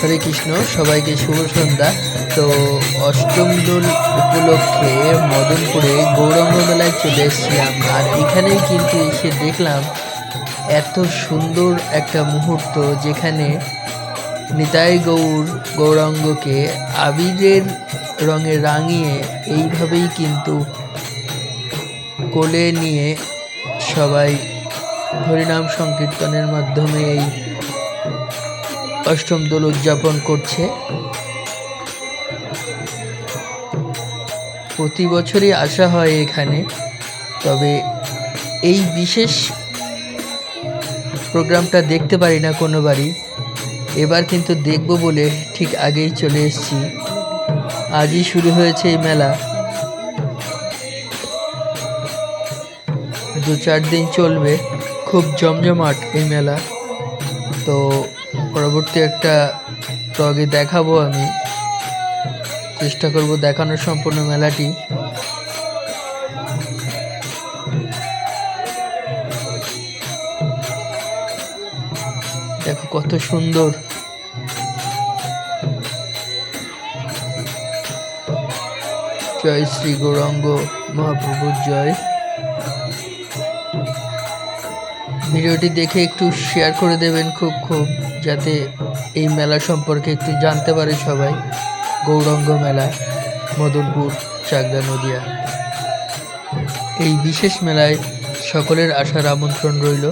হরে কৃষ্ণ, সবাইকে শুভ সন্ধ্যা। তো অষ্টম দোল উপলক্ষে মদনপুরে গৌরাঙ্গ মেলায় চলে এসেছিলাম আর এখানেই কিন্তু এসে দেখলাম এত সুন্দর একটা মুহূর্ত যেখানে নিতাই গৌর গৌরাঙ্গকে আবিরের রঙে রাঙিয়ে এইভাবেই কিন্তু কোলে নিয়ে সবাই হরিনাম সংকীর্তনের মাধ্যমে এই অষ্টম দোল উদযাপন করছে। প্রতি বছরই আসা হয় এখানে, তবে এই বিশেষ প্রোগ্রামটা দেখতে পারি না কোনোবারই। এবার কিন্তু দেখব বলে ঠিক আগেই চলে এসেছি। আজই শুরু হয়েছে এই মেলা। দু চার দিন চলবে। খুব জমজমাট এই মেলা। তো পরবর্তী একটা ব্লগে দেখাবো আমি। চেষ্টা করব দেখানোর সম্পূর্ণ মেলাটি। দেখো কত সুন্দর। জয় শ্রী গৌরাঙ্গ মহাপ্রভুর জয়। ভিডিওটি দেখে একটু শেয়ার করে দেবেন খুব খুব, যাতে এই মেলা সম্পর্কে একটু জানতে পারে সবাই। গৌরঙ্গ মেলা, মদনপুর, চাকদা নদিয়া। এই বিশেষ মেলায় সকলের আসার আমন্ত্রণ রইল।